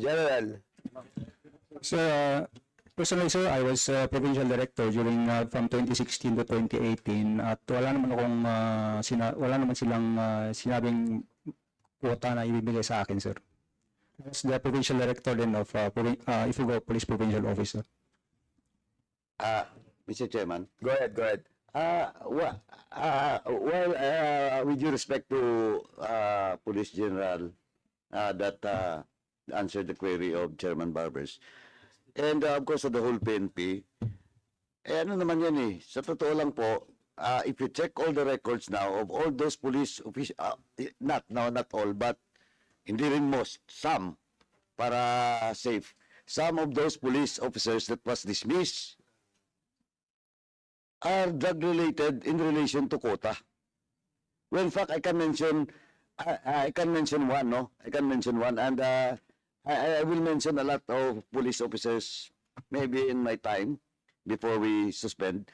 General, So, uh, personally, sir, I was uh, provincial director during uh, from 2016 to 2018 at wala naman akong uh, sina- wala naman silang uh, sinabing quota na ibibigay sa akin, sir. I was the provincial director then of uh, uh, Ifugao Police Provincial Office, sir. Uh, Mr. Chairman, go ahead, go ahead. Uh, wa- uh, well, uh, with due respect to uh, Police General uh, that uh, answered the query of Chairman Barbers, and uh, of course of the whole PNP, eh ano naman yan eh, sa totoo lang po, uh, if you check all the records now of all those police officials, uh, not, no, not all, but hindi rin most, some, para safe, some of those police officers that was dismissed are drug related in relation to quota. Well, in fact, I can mention, I, I can mention one, no? I can mention one, and uh, I, I will mention a lot of police officers, maybe in my time before we suspend.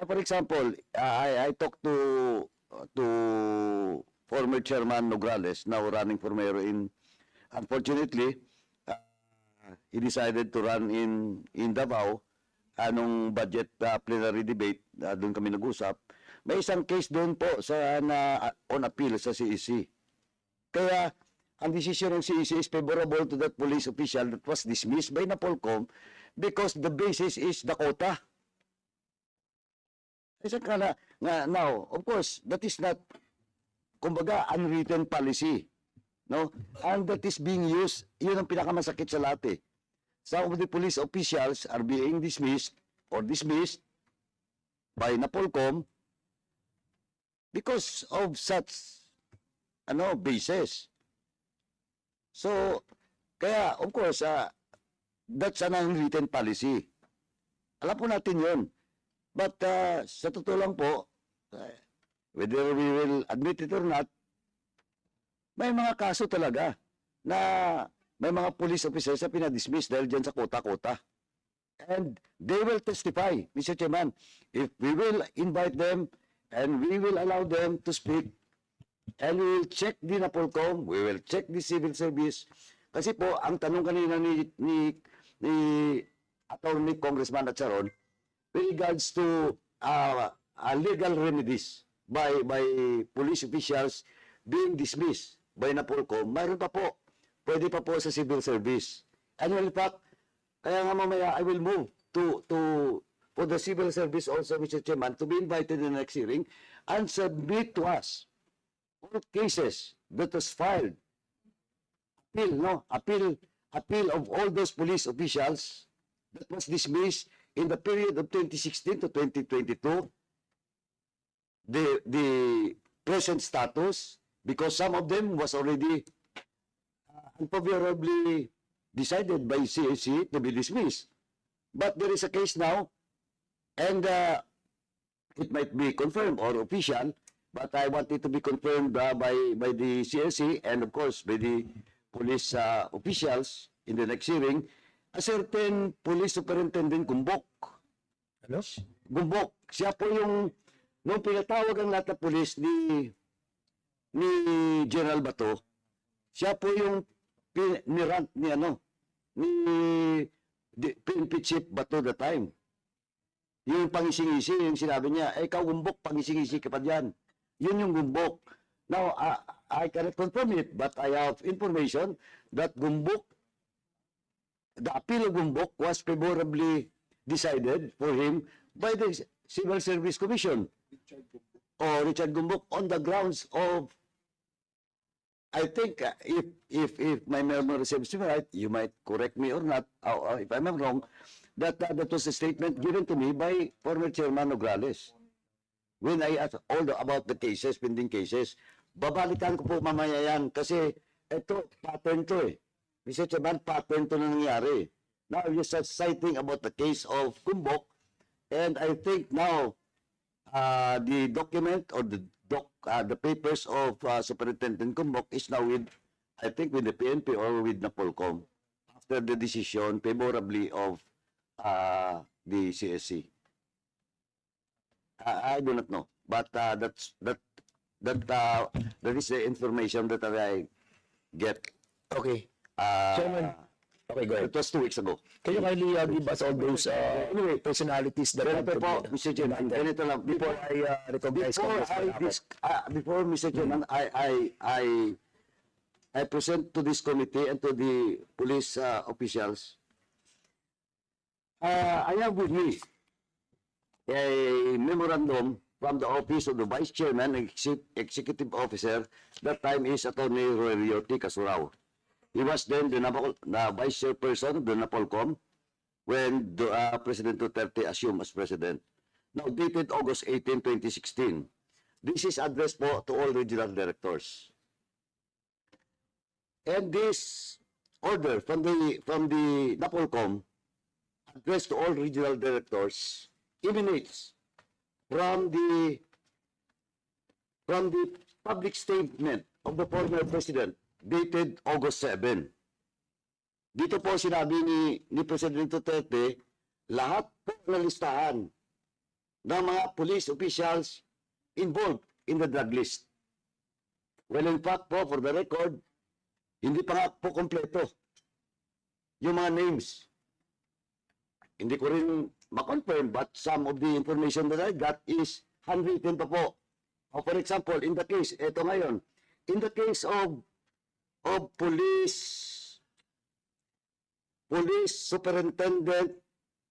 Uh, for example, I, I talked to to former chairman Nograles, now running for mayor in. Unfortunately, uh, he decided to run in in Davao anong budget uh, plenary debate, uh, doon kami nag-usap, may isang case doon po sa na uh, on appeal sa CEC. Kaya ang desisyon ng CEC is favorable to that police official that was dismissed by Napolcom because the basis is Dakota. Isa ka na, nga, now, of course, that is not, kumbaga, unwritten policy. No? And that is being used, yun ang pinakamasakit sa lahat eh some of the police officials are being dismissed or dismissed by Napolcom because of such ano basis. So, kaya of course, uh, that's an unwritten policy. Alam po natin yun. But uh, sa totoo lang po, uh, whether we will admit it or not, may mga kaso talaga na may mga police officers na pinadismiss dahil dyan sa kota-kota. And they will testify, Mr. Chairman, if we will invite them and we will allow them to speak and we will check the Napolcom, we will check the civil service. Kasi po, ang tanong kanina ni, ni, ni Attorney Congressman Acharon, with regards to uh, uh, legal remedies by by police officials being dismissed by Napolcom, mayroon pa po pwede pa po sa civil service. And in fact, kaya nga mamaya I will move to to for the civil service also, Mr. Chairman, to be invited in the next hearing and submit to us all cases that was filed. Appeal, no? Appeal, appeal of all those police officials that was dismissed in the period of 2016 to 2022. The, the present status, because some of them was already unfavorably decided by CAC to be dismissed. But there is a case now, and uh, it might be confirmed or official, but I want it to be confirmed uh, by, by the CAC and of course by the police uh, officials in the next hearing, a certain police superintendent Gumbok. Hello? Gumbok, siya po yung, nung pinatawag ang lahat ng police ni, ni General Bato, siya po yung nirant ni ano, ni PNP Chief Bato the time. Yung pangising-isi, yung sinabi niya, eh, ikaw gumbok, pangising-isi ka pa dyan. Yun yung gumbok. Now, uh, I cannot confirm it, but I have information that gumbok, the appeal of gumbok was favorably decided for him by the Civil Service Commission or Richard Gumbok on the grounds of I think uh, if if if my memory serves me right, you might correct me or not, uh, uh, if I'm wrong, that that was a statement given to me by former Chairman Nograles. When I asked all about the cases, pending cases, babalikan ko po mamaya yan kasi ito, pattern to eh. Mr. Chairman, pattern to na nangyari. Now, you're just citing about the case of Kumbok, and I think now, uh, the document or the doc, uh, the papers of uh, Superintendent Kumbok is now with, I think, with the PNP or with Napolcom after the decision favorably of uh, the CSC. I, I do not know, but uh, that's that that uh, that is the information that I get Okay. uh, Chairman, okay, go ahead. it was two weeks ago. Can you kindly uh, give us all those uh, Anyway, personalities that ganito po, contributed? Mr. Chairman, ganito lang. Before Before, I uh, recognize before Congressman I, Acop. dis- uh, before Mr. Chairman, I, I, I, I present to this committee and to the police uh, officials. Uh, I have with me a memorandum from the office of the Vice Chairman and Exec- Executive Officer. That time is Attorney Roy Riorti Casurao. He was then the, the Vice Chairperson of the Napolcom when the, uh, President Duterte assumed as President. Now dated August 18, 2016. This is addressed po to all regional directors. And this order from the from the Napolcom addressed to all regional directors emanates from the from the public statement of the former president dated August 7. Dito po sinabi ni, ni President Duterte, lahat po na listahan ng mga police officials involved in the drug list. Well, in fact po, for the record, hindi pa nga po kompleto yung mga names. Hindi ko rin ma-confirm but some of the information that I got is handwritten pa po. O for example, in the case, eto ngayon, in the case of of police police superintendent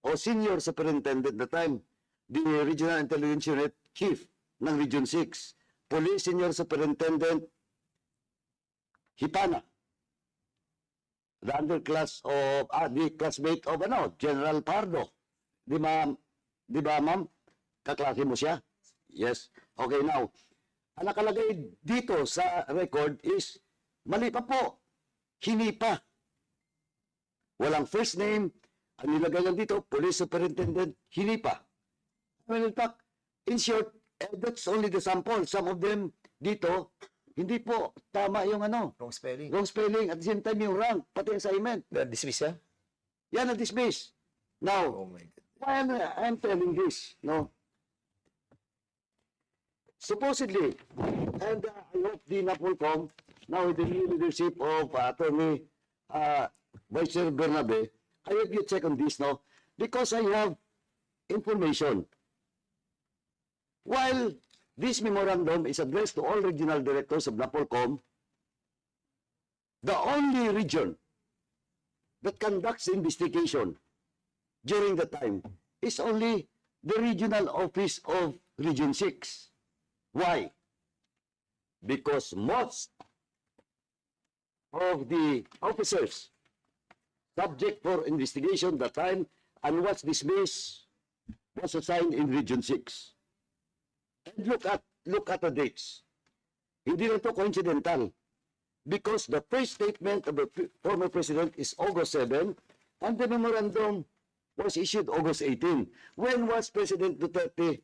o senior superintendent the time, the Regional Intelligence Unit Chief ng Region 6, Police Senior Superintendent Hipana, the underclass of, ah, the classmate of, ano, General Pardo. Di ba, di ba, ma'am? Kaklase mo siya? Yes. Okay, now, ang nakalagay dito sa record is, mali pa po. Hinipa. Walang first name. Ang nilagay lang dito, Police Superintendent Hinipa. Well, in fact, in short, eh, that's only the sample. Some of them dito, hindi po tama yung ano, Wrong spelling. wrong spelling, at the same time yung rank, pati assignment. Uh, dismiss, yeah? Yan ang dismiss. Now, Oh my God. why am I I'm telling this? No. Supposedly, and uh, I hope the Napolcom, now with the new leadership of uh, Attorney uh, Vice Bernabe, I hope you check on this now, because I have information. While this memorandum is addressed to all regional directors of Napolcom, the only region that conducts investigation during the time is only the regional office of Region 6. Why? Because most of the officers subject for investigation that time and was dismissed was assigned in Region 6. And look at look at the dates. Hindi na to coincidental because the first statement of the former president is August 7 and the memorandum was issued August 18. When was President Duterte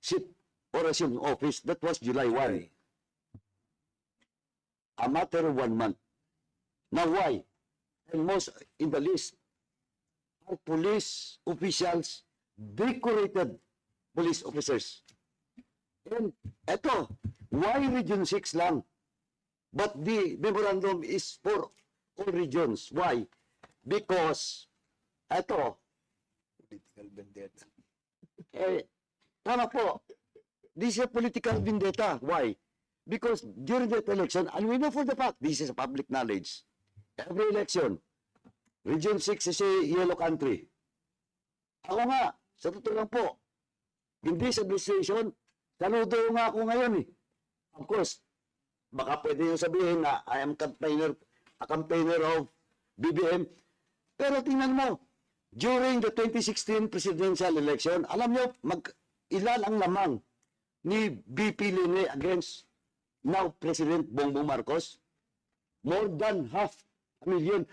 sit or assume office? That was July 1. A matter of one month. Now why? And most in the list are police officials, decorated police officers. And eto, why Region 6 lang? But the memorandum is for all regions. Why? Because, eto, Political vendetta. eh, tama po. This is a political vendetta. Why? Because during that election, and we know for the fact, this is public knowledge. Every election, Region 6 is a yellow country. Ako nga, sa totoo lang po, in this administration, saludo nga ako ngayon eh. Of course, baka pwede nyo sabihin na I am campaigner, a campaigner of BBM. Pero tingnan mo, during the 2016 presidential election, alam nyo, mag, ilan ang lamang ni BP Lene against now President Bongbong Marcos? More than half million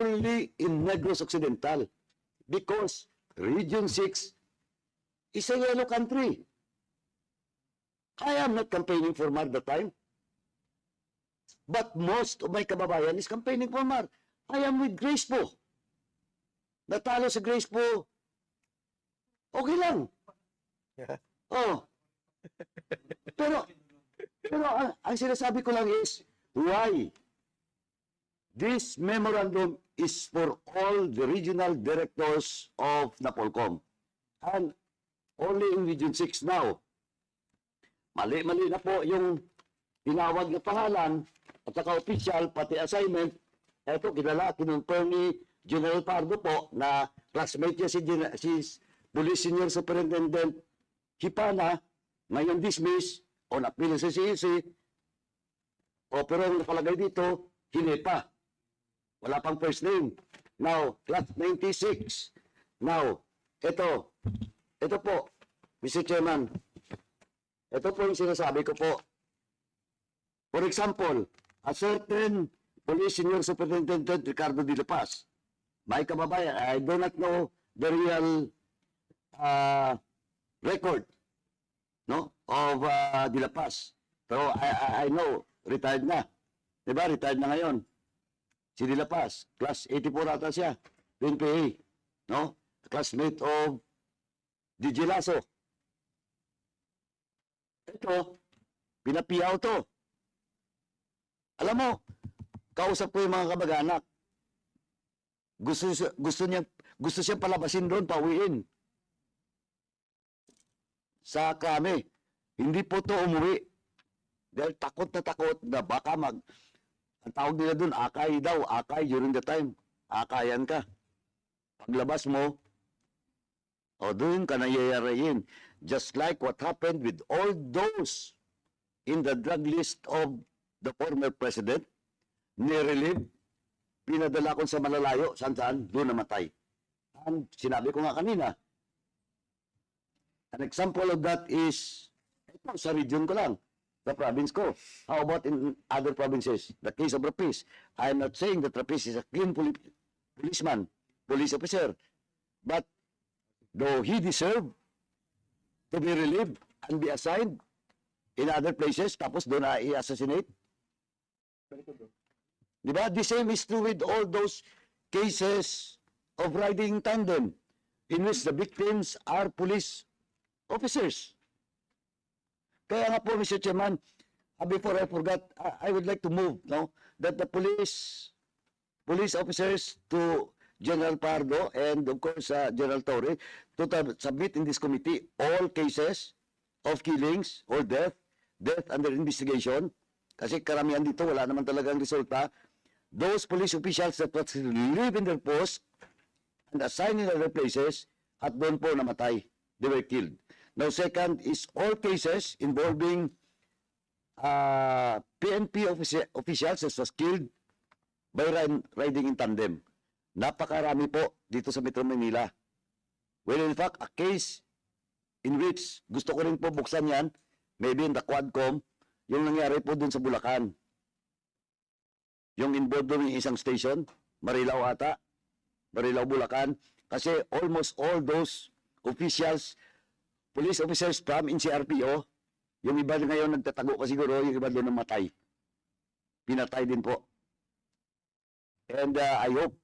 only in Negros Occidental because Region 6 is a yellow country. I am not campaigning for Mar that time. But most of my kababayan is campaigning for Mar. I am with Grace po. Natalo sa Grace po. Okay lang. Oh. Pero, pero ang, ang sinasabi ko lang is, why? This memorandum is for all the regional directors of Napolcom. And only in Region 6 now. Mali-mali na po yung tinawag na pangalan at saka official, pati assignment. Ito, kilala, kinonfirm ni General Pardo po na classmate niya si, si Police Senior Superintendent Hipana, ngayon dismiss, on appeal sa CEC, o pero ang nakalagay dito, hindi pa. Wala pang first name. Now, class 96. Now, ito, ito po, Mr. Chairman, ito po yung sinasabi ko po. For example, a certain police senior superintendent Ricardo De La Paz, my kababayan, I do not know the real uh, record no of uh, De La Paz. Pero I, I, I know, retired na. Diba? Retired na ngayon. Si De Paz, class 84 ata siya, PNPA, no? Classmate of DJ Lasso. Ito, pinapiyaw to. Alam mo, kausap ko yung mga kamag-anak. Gusto, gusto niya, gusto siya palabasin doon, pauwiin. Sa kami, hindi po to umuwi. Dahil takot na takot na baka mag, ang tawag nila doon, akay daw, akay during the time. Akayan ka. Paglabas mo, o doon ka nayayarayin. Just like what happened with all those in the drug list of the former president, nirelieve, pinadala ko sa malalayo, saan saan, doon namatay. And sinabi ko nga kanina, an example of that is, ito, sa region ko lang, the province ko. How about in other provinces? The case of Rapis. I am not saying that Rapis is a clean poli- policeman, police officer. But though he deserved to be relieved and be assigned in other places, tapos doon na i-assassinate? Di ba? The same is true with all those cases of riding in tandem in which the victims are police officers. Kaya nga po, Mr. Chairman, uh, before I forgot, I, would like to move, no, that the police, police officers to General Pardo and of course uh, General Torre to submit in this committee all cases of killings or death, death under investigation, kasi karamihan dito wala naman talagang resulta. Those police officials that was leave in their post and assigned in other places at doon po namatay. They were killed. Now, second is all cases involving uh, PNP offici- officials that was killed by ri- riding in tandem. Napakarami po dito sa Metro Manila. Well, in fact, a case in which gusto ko rin po buksan yan, maybe in the Quadcom, yung nangyari po dun sa Bulacan. Yung involved doon yung isang station, Marilao ata, Marilao, Bulacan, kasi almost all those officials police officers from NCRPO, yung iba ngayon nagtatago pa siguro, yung iba doon namatay. Pinatay din po. And uh, I hope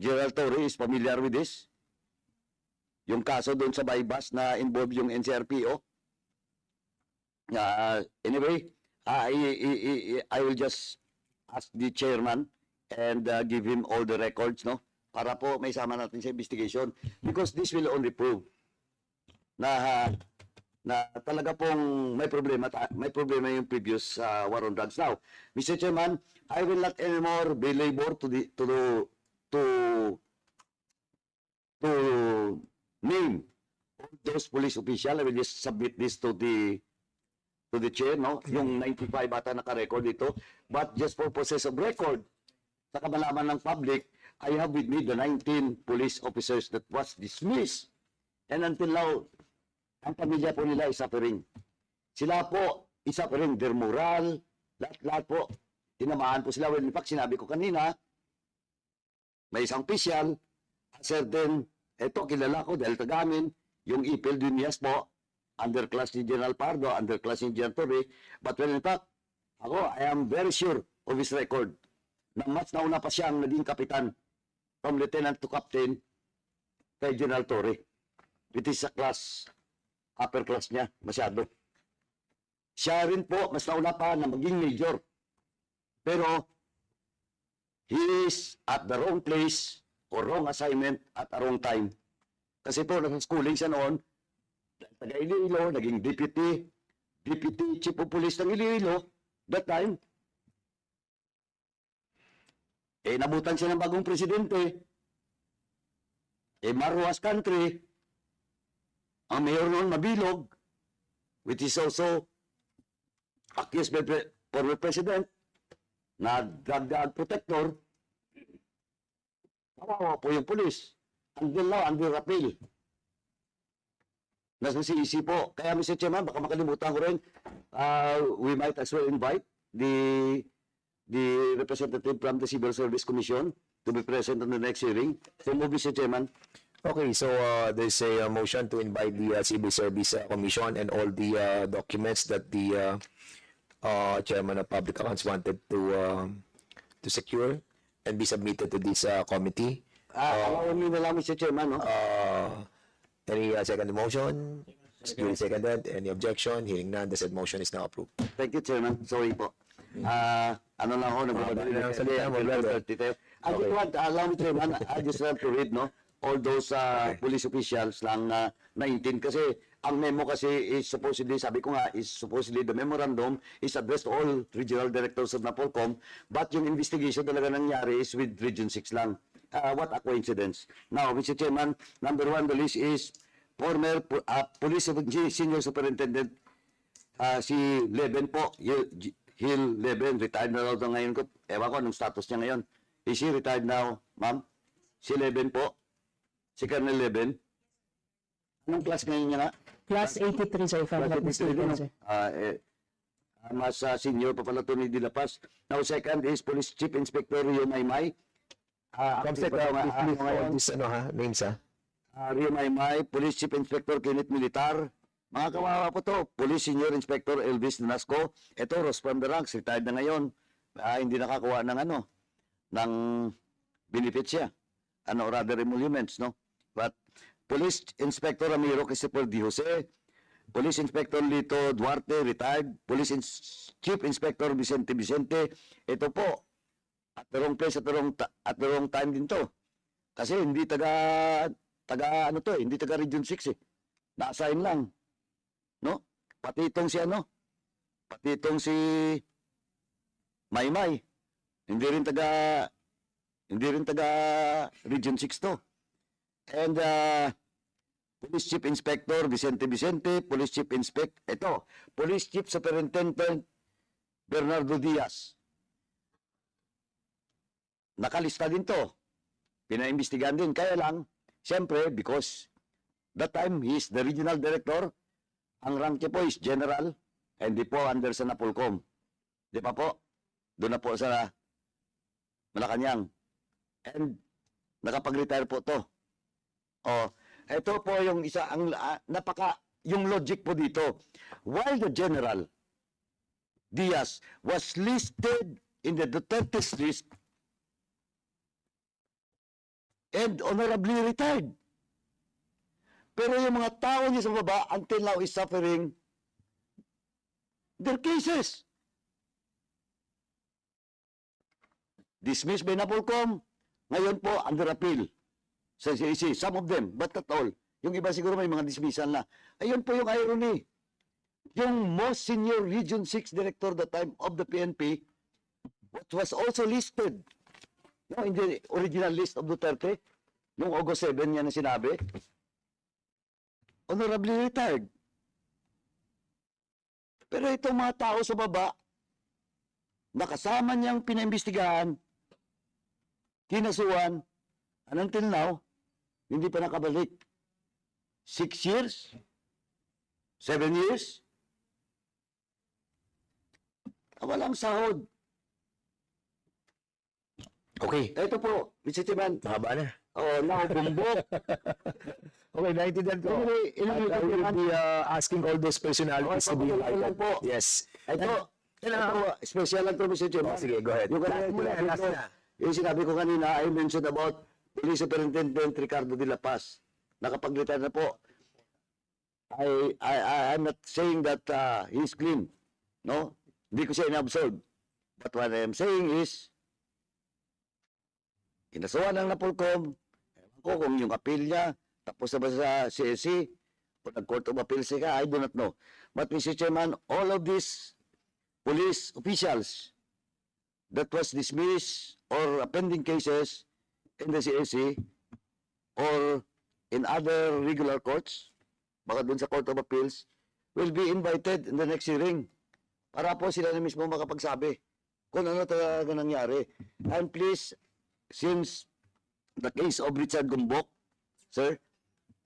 General Torre is familiar with this. Yung kaso doon sa bypass na involved yung NCRPO. Uh, anyway, I, I, I- I will just ask the chairman and uh, give him all the records, no? Para po may sama natin sa investigation. Because this will only prove na na talaga pong may problema may problema yung previous uh, war on drugs now. Mr. Chairman, I will not anymore belabor to the to the, to to name those police official. I will just submit this to the to the chair, no? Yung 95 ata naka-record dito. But just for purposes of record, sa kamalaman ng public, I have with me the 19 police officers that was dismissed. And until now, ang pamilya po nila is suffering. Sila po is suffering. Their moral, lahat-lahat po. Tinamaan po sila. Well, in fact, sinabi ko kanina, may isang official, certain, eto, kilala ko dahil tagamin, yung Ipil Dunias po, underclass ni General Pardo, underclass ni General Torre. But well, in fact, ako, I am very sure of his record na mas nauna pa siyang naging kapitan from lieutenant to captain kay General Torre. It is a class, upper class niya, masyado. Siya rin po, mas nauna pa na maging major. Pero, he is at the wrong place or wrong assignment at the wrong time. Kasi po, nasa schooling siya noon, taga Iloilo, naging deputy, deputy chief of police ng Iloilo, that time, eh, nabutan siya ng bagong presidente, eh, Marwas country, ang mayor noon mabilog, which is also accused by pre- former president na drug protector, kawawa po yung pulis. Until now, under appeal. Nasa CEC po. Kaya Mr. Chairman, baka makalimutan ko rin, uh, we might as well invite the the representative from the Civil Service Commission to be present on the next hearing. So move, Mr. Chairman. Okay, so uh, there's a uh, motion to invite the uh, Civil Service uh, Commission and all the uh, documents that the uh, uh, Chairman of Public Accounts wanted to um, to secure and be submitted to this uh, committee. Ah, uh, me na lang, Mr. Chairman, no? Uh, any uh, second motion? Duly seconded. Any objection? Hearing none, the said motion is now approved. Thank you, Chairman. Sorry po. Ah, ano lang ako, nagbabalita Mahaba na na ang salita mo, brother. I just want, allow me, Chairman, I just want to read, no? All those uh, police officials lang na 19 kasi ang memo kasi is supposedly, sabi ko nga, is supposedly the memorandum is addressed to all regional directors of NAPOLCOM but yung investigation talaga nangyari is with Region 6 lang. Ah, what a coincidence. Now, Mr. Chairman, number one, the list is former ah, police senior superintendent Ah, si Leben po, Hill, Leben, retired na raw daw ngayon ko. Ewan ko anong status niya ngayon. Is he retired now, ma'am? Si Leben po? Si Colonel Leben? Anong class ngayon niya nga? Class 83, sir, if I'm not mistaken, sir. Ah, eh, ah, mas ah, senior pa pala ito ni De La Paz. Now, second is Police Chief Inspector Rio Maymay. Ah, Comsec, active pa uh, ito nga- ah, please, ngayon. ano ha, names ha? Ah, Rio Maymay, Police Chief Inspector Kenneth Militar. Mga kawawa po to, Police Senior Inspector Elvis Nasco. Ito, Ross from the ranks, retired na ngayon. Ah, hindi nakakuha ng ano, ng benefits siya. Ano, rather emoluments, no? But Police Inspector Ramiro Christopher Di Jose, Police Inspector Lito Duarte, retired. Police Ins- Chief Inspector Vicente Vicente. Ito po, at the wrong place, at the wrong, at the wrong time din to. Kasi hindi taga taga ano to, eh, hindi taga Region 6 eh. Na-assign lang. No? Pati itong si ano? Pati itong si Maymay. Hindi rin taga hindi rin taga Region 6 to. And uh, Police Chief Inspector Vicente Vicente, Police Chief Inspect, ito, Police Chief Superintendent Bernardo Diaz. Nakalista din to pinaimbestigahan din. Kaya lang, siyempre, because that time, he is the regional director, ang rank niya po is general, and di po under sa Napolcom. Di pa po? Doon na po sa Malacanang. And nakapag-retire po to. Oh, ito po yung isa, ang ah, napaka, yung logic po dito. While the general, Diaz, was listed in the Duterte's list and honorably retired. Pero yung mga tao niya sa baba until now is suffering their cases. Dismissed by Napolcom. Ngayon po, under appeal sa CAC. Some of them, but not all. Yung iba siguro may mga dismissal na. Ayun po yung irony. Yung most senior Region 6 director that time of the PNP, what was also listed No, in the original list of Duterte, noong August 7 niya na sinabi, honorably retired. Pero itong mga tao sa baba, nakasama niyang pinaimbestigahan, kinasuhan, and until now, hindi pa nakabalik. Six years? Seven years? Walang sahod. Okay, Ito po, Mr. Chairman, mahaba na. oh, now, bumbok. Okay, naintindihan ko. Anyway, And anyway, I will be uh, asking all those personalities to be Okay, papatuloy lang invited. po. Yes. Ito, ito, special lang to, Mr. Chairman. Oh, sige, go ahead. Yung kanina, Last na. Yung sinabi ko kanina, I mentioned about Police Superintendent Ricardo de la Paz. Nakapag-retire na po. I, I, I, I'm not saying that uh, he's clean. No? Hindi ko siya inabsorb. But what I'm saying is, inasuhan ng Napolcom, ewan ko kung yung appeal niya, tapos na ba sa CSC, o nag-court of appeal siya, I do not know. But Mr. Chairman, all of these police officials that was dismissed or pending cases in the CSC or in other regular courts, baka dun sa Court of Appeals, will be invited in the next hearing para po sila na mismo makapagsabi kung ano talaga nangyari. And please, since the case of Richard Gumbok, sir,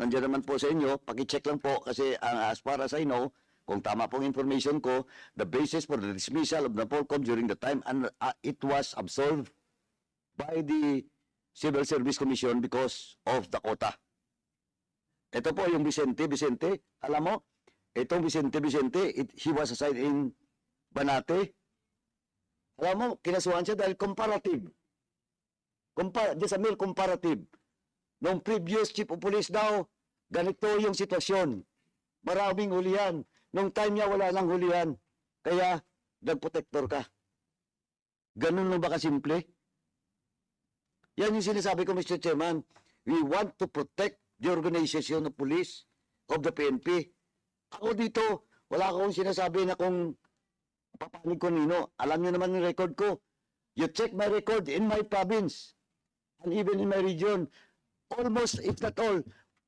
nandiyan naman po sa inyo, pakicheck lang po kasi uh, as far as I know, kung tama pong information ko, the basis for the dismissal of Napolcom during the time and uh, it was absolved by the Civil Service Commission because of the quota. Ito po yung Vicente, Vicente, alam mo, itong Vicente, Vicente, it, he was assigned in Banate. Alam mo, kinasuhan siya dahil comparative. Compar just a mere comparative. Nung previous chief of police daw, ganito yung sitwasyon. Maraming hulihan. Nung time niya, wala nang hulihan. Kaya, nag-protector ka. Ganun lang ba kasimple? Yan yung sinasabi ko, Mr. Chairman. We want to protect the organization of police of the PNP. Ako dito, wala akong sinasabi na kung papanig ko nino. Alam niyo naman yung record ko. You check my record in my province and even in my region. Almost, if not all,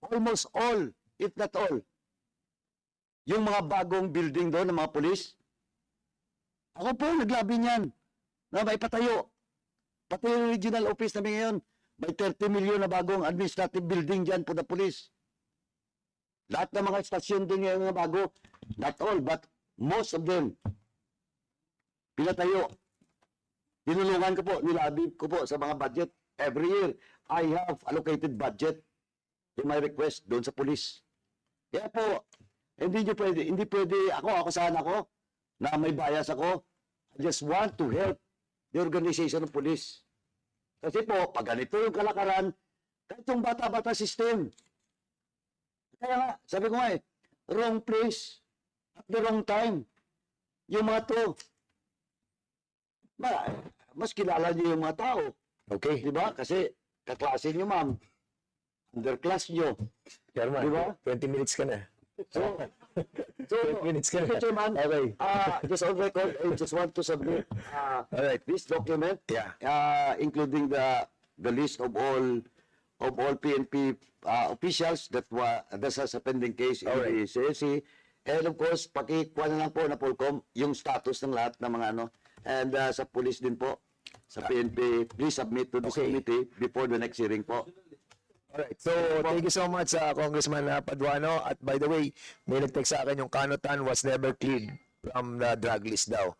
almost all, if not all, yung mga bagong building doon ng mga polis, ako po naglabi niyan na may patayo. Pati yung regional office namin ngayon, may 30 million na bagong administrative building dyan po na police. Lahat ng mga stasyon din ngayon na bago, not all, but most of them, pinatayo. Tinulungan ko po, nilabi ko po sa mga budget. Every year, I have allocated budget in my request doon sa police. Kaya po, hindi nyo pwede, hindi pwede ako, ako sana ako, na may bias ako. I just want to help the organization of police. Kasi po, pag ganito yung kalakaran, kahit yung bata-bata system. Kaya nga, sabi ko nga eh, wrong place at the wrong time. Yung mga to, ma, mas kilala niyo yung mga tao. Okay. Di ba? Kasi kaklase niyo, ma'am. Underclass niyo. Chairman, Di ba? 20 minutes ka na. So, so 20 minutes ka na. Chairman, Okay. uh, just on record, I just want to submit uh, Alright. this document, Yeah. uh, including the the list of all of all PNP uh, officials that wa that has a pending case in the Alright. CSC. And of course, pakikuha na lang po na Polcom yung status ng lahat ng mga ano. And uh, sa police din po, sa PNP, please submit to this Okay. committee before the next hearing po. Alright. So, thank you so much, uh, Congressman uh, Paduano. At by the way, may nag-text sa akin yung Kanutan was never cleared from the drug list daw.